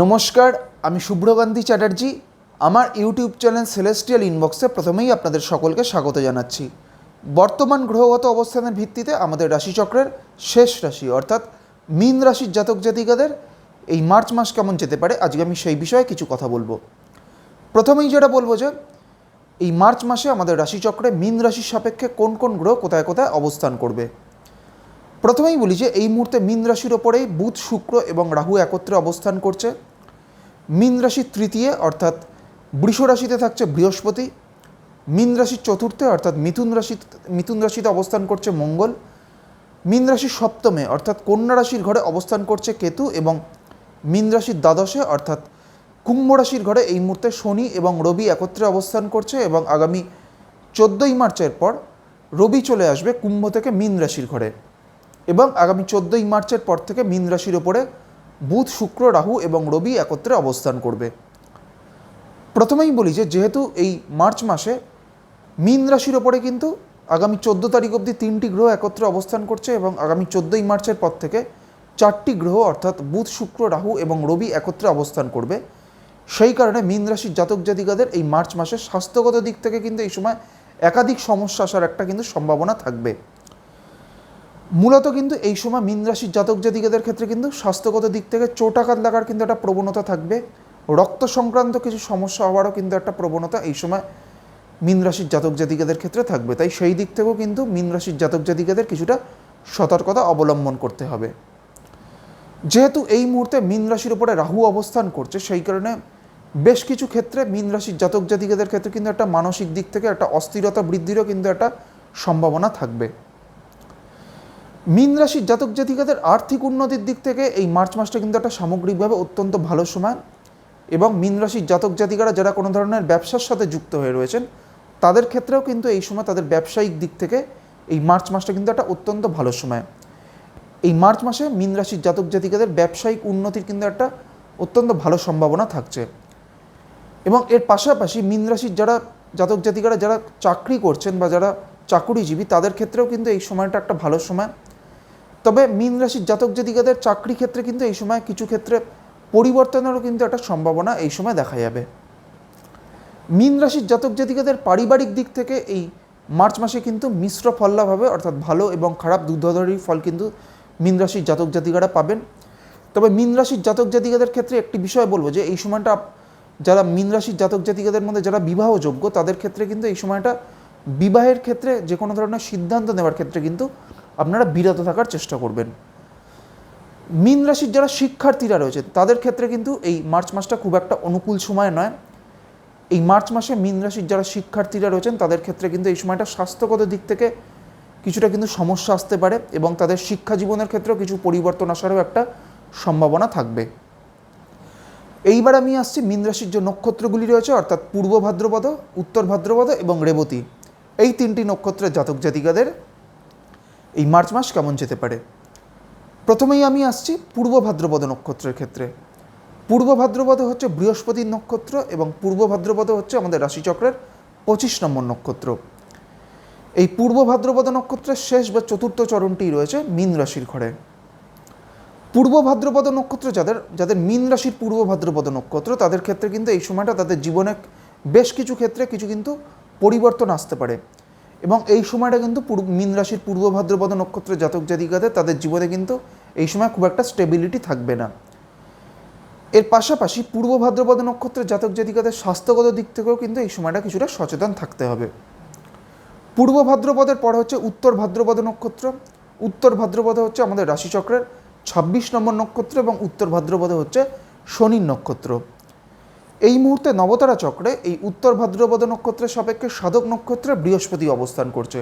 নমস্কার, আমি শুভ্রকান্তি চ্যাটার্জি। আমার ইউটিউব চ্যানেল সেলেস্টিয়াল ইনবক্সে প্রথমেই আপনাদের সকলকে স্বাগত জানাচ্ছি। বর্তমান গ্রহগত অবস্থানের ভিত্তিতে আমাদের রাশিচক্রের শেষ রাশি, অর্থাৎ মীন রাশির জাতক জাতিকাদের এই মার্চ মাস কেমন যেতে পারে, আজকে আমি সেই বিষয়ে কিছু কথা বলব। প্রথমেই যেটা বলব যে, এই মার্চ মাসে আমাদের রাশিচক্রে মীন রাশির সাপেক্ষে কোন কোন গ্রহ কোথায় কোথায় অবস্থান করবে। প্রথমেই বলি যে এই মুহূর্তে মীন রাশির ওপরেই বুধ, শুক্র এবং রাহু একত্রে অবস্থান করছে। মীন রাশির তৃতীয়, অর্থাৎ বৃষ রাশিতে থাকছে বৃহস্পতি। মীন রাশির চতুর্থে, অর্থাৎ মিথুন রাশি, মিথুন রাশিতে অবস্থান করছে মঙ্গল। মীন রাশির সপ্তমে, অর্থাৎ কন্যা রাশির ঘরে অবস্থান করছে কেতু এবং মীন রাশির দ্বাদশে, অর্থাৎ কুম্ভ রাশির ঘরে এই মুহূর্তে শনি এবং রবি একত্রে অবস্থান করছে এবং আগামী চোদ্দোই মার্চের পর রবি চলে আসবে কুম্ভ থেকে মীন রাশির ঘরে। এবং আগামী চোদ্দোই মার্চের পর থেকে মীন রাশির ওপরে বুধ, শুক্র, রাহু এবং রবি একত্রে অবস্থান করবে। প্রথমেই বলি যে, যেহেতু এই মার্চ মাসে মীন রাশির ওপরে কিন্তু আগামী চোদ্দ তারিখ অবধি তিনটি গ্রহ একত্রে অবস্থান করছে এবং আগামী চোদ্দোই মার্চের পর থেকে চারটি গ্রহ অর্থাৎ বুধ, শুক্র, রাহু এবং রবি একত্রে অবস্থান করবে। সেই কারণে মীন রাশির জাতক জাতিকাদের এই মার্চ মাসে স্বাস্থ্যগত দিক থেকে কিন্তু এই সময় একাধিক সমস্যা আসার একটা কিন্তু সম্ভাবনা থাকবে। মূলত কিন্তু এই সময় মীন রাশির জাতক জাতিকাদের ক্ষেত্রে কিন্তু স্বাস্থ্যগত দিক থেকে চোট আঘাত লাগার কিন্তু একটা প্রবণতা থাকবে। রক্ত সংক্রান্ত কিছু সমস্যা হওয়ারও কিন্তু একটা প্রবণতা এই সময় মীন রাশির জাতক জাতিকাদের ক্ষেত্রে থাকবে। তাই সেই দিক থেকেও কিন্তু মীন রাশির জাতক জাতিকাদের কিছুটা সতর্কতা অবলম্বন করতে হবে। যেহেতু এই মুহূর্তে মীন রাশির উপরে রাহু অবস্থান করছে, সেই কারণে বেশ কিছু ক্ষেত্রে মীন রাশির জাতক জাতিকাদের ক্ষেত্রে কিন্তু একটা মানসিক দিক থেকে একটা অস্থিরতা বৃদ্ধিরও কিন্তু একটা সম্ভাবনা থাকবে। মীন রাশির জাতক জাতিকাদের আর্থিক উন্নতির দিক থেকে এই মার্চ মাসটা কিন্তু একটা সামগ্রিকভাবে অত্যন্ত ভালো সময়। এবং মীন রাশির জাতক জাতিকারা যারা কোনো ধরনের ব্যবসার সাথে যুক্ত হয়ে রয়েছেন, তাদের ক্ষেত্রেও কিন্তু এই সময় তাদের ব্যবসায়িক দিক থেকে এই মার্চ মাসটা কিন্তু একটা অত্যন্ত ভালো সময়। এই মার্চ মাসে মীন রাশির জাতক জাতিকাদের ব্যবসায়িক উন্নতির কিন্তু একটা অত্যন্ত ভালো সম্ভাবনা থাকছে। এবং এর পাশাপাশি মীন রাশির যারা জাতক জাতিকারা যারা চাকরি করছেন বা যারা চাকুরিজীবী, তাদের ক্ষেত্রেও কিন্তু এই সময়টা একটা ভালো সময়। তবে মীন রাশির জাতক জাতিকাদের চাকরি ক্ষেত্রে কিন্তু এই সময় কিছু ক্ষেত্রে পরিবর্তনেরও কিন্তু একটা সম্ভাবনা এই সময় দেখা যাবে। মীন রাশির জাতক জাতিকাদের পারিবারিক দিক থেকে এই মার্চ মাসে কিন্তু মিশ্র ফল্লাভ হবে, অর্থাৎ ভালো এবং খারাপ দুধধরী ফল কিন্তু মীন রাশির জাতক জাতিকারা পাবেন। তবে মীন রাশির জাতক জাতিকাদের ক্ষেত্রে একটি বিষয় বলব যে, এই সময়টা যারা মীন রাশির জাতক জাতিকাদের মধ্যে যারা বিবাহযোগ্য, তাদের ক্ষেত্রে কিন্তু এই সময়টা বিবাহের ক্ষেত্রে যে কোনো ধরনের সিদ্ধান্ত নেওয়ার ক্ষেত্রে কিন্তু আপনারা বিরত থাকার চেষ্টা করবেন। মীন রাশির যারা শিক্ষার্থীরা রয়েছে, তাদের ক্ষেত্রে কিন্তু এই মার্চ মাসটা খুব একটা অনুকূল সময় নয়। এই মার্চ মাসে মীন রাশির যারা শিক্ষার্থীরা রয়েছেন, তাদের ক্ষেত্রে কিন্তু এই সময়টা স্বাস্থ্যগত দিক থেকে কিছুটা কিন্তু সমস্যা আসতে পারে এবং তাদের শিক্ষা জীবনের ক্ষেত্রেও কিছু পরিবর্তন আসারও একটা সম্ভাবনা থাকবে। এইবার আমি আসছি মীন রাশির যে নক্ষত্রগুলি রয়েছে, অর্থাৎ পূর্ব ভাদ্রপদ, উত্তর ভাদ্রপদ এবং রেবতী। এই তিনটি নক্ষত্রের জাতক জাতিকাদের এই মার্চ মাস কেমন যেতে পারে? প্রথমেই আমি আসছি পূর্ব ভাদ্রপদ নক্ষত্রের ক্ষেত্রে। পূর্ব ভাদ্রপদ হচ্ছে বৃহস্পতির নক্ষত্র এবং পূর্ব ভাদ্রপদ হচ্ছে আমাদের রাশিচক্রের পঁচিশ নম্বর নক্ষত্র। এই পূর্ব ভাদ্রপদ নক্ষত্রের শেষ বা চতুর্থ চরণটি রয়েছে মীন রাশির ঘরে। পূর্ব ভাদ্রপদ নক্ষত্র যাদের যাদের মীন রাশির পূর্ব ভাদ্রপদ নক্ষত্র, তাদের ক্ষেত্রে কিন্তু এই সময়টা তাদের জীবনে বেশ কিছু ক্ষেত্রে কিছু কিন্তু পরিবর্তন আসতে পারে। এবং এই সময়টা কিন্তু মীন রাশির পূর্ব ভাদ্রপদ নক্ষত্রের জাতক জাতিকাতে তাদের জীবনে কিন্তু এই সময় খুব একটা স্টেবিলিটি থাকবে না। এর পাশাপাশি পূর্ব ভাদ্রপদ নক্ষত্রের জাতক জাতিকাদের স্বাস্থ্যগত দিক থেকেও কিন্তু এই সময়টা কিছুটা সচেতন থাকতে হবে। পূর্ব ভাদ্রপদের পর হচ্ছে উত্তর ভাদ্রপদ নক্ষত্র। উত্তর ভাদ্রপদ হচ্ছে আমাদের রাশিচক্রের ছাব্বিশ নম্বর নক্ষত্র এবং উত্তর ভাদ্রপদে হচ্ছে শনির নক্ষত্র। এই মুহূর্তে নবতারা চক্রে এই উত্তর ভাদ্রপদ নক্ষত্রের সাপেক্ষে সাধক নক্ষত্রে বৃহস্পতি অবস্থান করছে।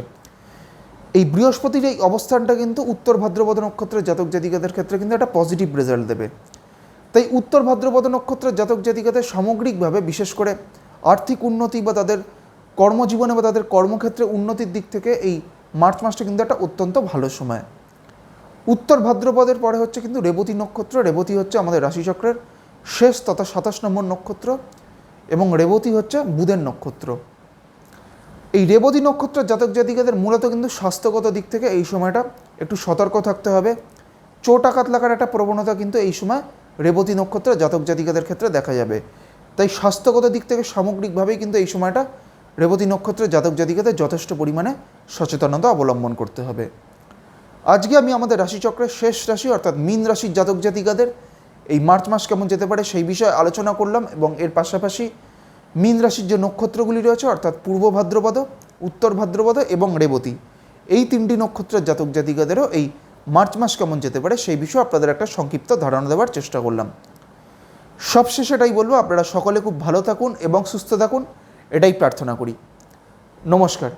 এই বৃহস্পতির এই অবস্থানটা কিন্তু উত্তর ভাদ্রপদ নক্ষত্রের জাতক জাতিকাদের ক্ষেত্রে কিন্তু একটা পজিটিভ রেজাল্ট দেবে। তাই উত্তর ভাদ্রপদ নক্ষত্রের জাতক জাতিকাদের সামগ্রিকভাবে, বিশেষ করে আর্থিক উন্নতি বা তাদের কর্মজীবনে বা তাদের কর্মক্ষেত্রে উন্নতির দিক থেকে এই মার্চ মাসটা কিন্তু একটা অত্যন্ত ভালো সময়। উত্তর ভাদ্রপদের পরে হচ্ছে কিন্তু রেবতী নক্ষত্র, রেবতী হচ্ছে আমাদের রাশিচক্রের শেষ তথা সাতাশ নম্বর নক্ষত্র এবং রেবতী হচ্ছে বুধের নক্ষত্র। এই রেবতী নক্ষত্রের জাতক জাতিকাদের মূলত কিন্তু স্বাস্থ্যগত দিক থেকে এই সময়টা একটু সতর্ক থাকতে হবে। চোট আঘাত লাগার একটা প্রবণতা কিন্তু এই সময় রেবতী নক্ষত্র জাতক জাতিকাদের ক্ষেত্রে দেখা যাবে। তাই স্বাস্থ্যগত দিক থেকে সামগ্রিকভাবেই কিন্তু এই সময়টা রেবতী নক্ষত্রের জাতক জাতিকাদের যথেষ্ট পরিমাণে সচেতনতা অবলম্বন করতে হবে। আজকে আমি আমাদের রাশিচক্রের শেষ রাশি অর্থাৎ মীন রাশির জাতক জাতিকাদের এই মার্চ মাস কেমন যেতে পারে সেই বিষয়ে আলোচনা করলাম এবং এর পাশাপাশি মীন রাশির যে নক্ষত্রগুলি রয়েছে, অর্থাৎ পূর্ব ভাদ্রপদ, উত্তর ভাদ্রপদ এবং রেবতী, এই তিনটি নক্ষত্রের জাতক জাতিকাদেরও এই মার্চ মাস কেমন যেতে পারে সেই বিষয়ে আপনাদের একটা সংক্ষিপ্ত ধারণা দেওয়ার চেষ্টা করলাম। সবশেষে এটাই বলব, আপনারা সকলে খুব ভালো থাকুন এবং সুস্থ থাকুন, এটাই প্রার্থনা করি। নমস্কার।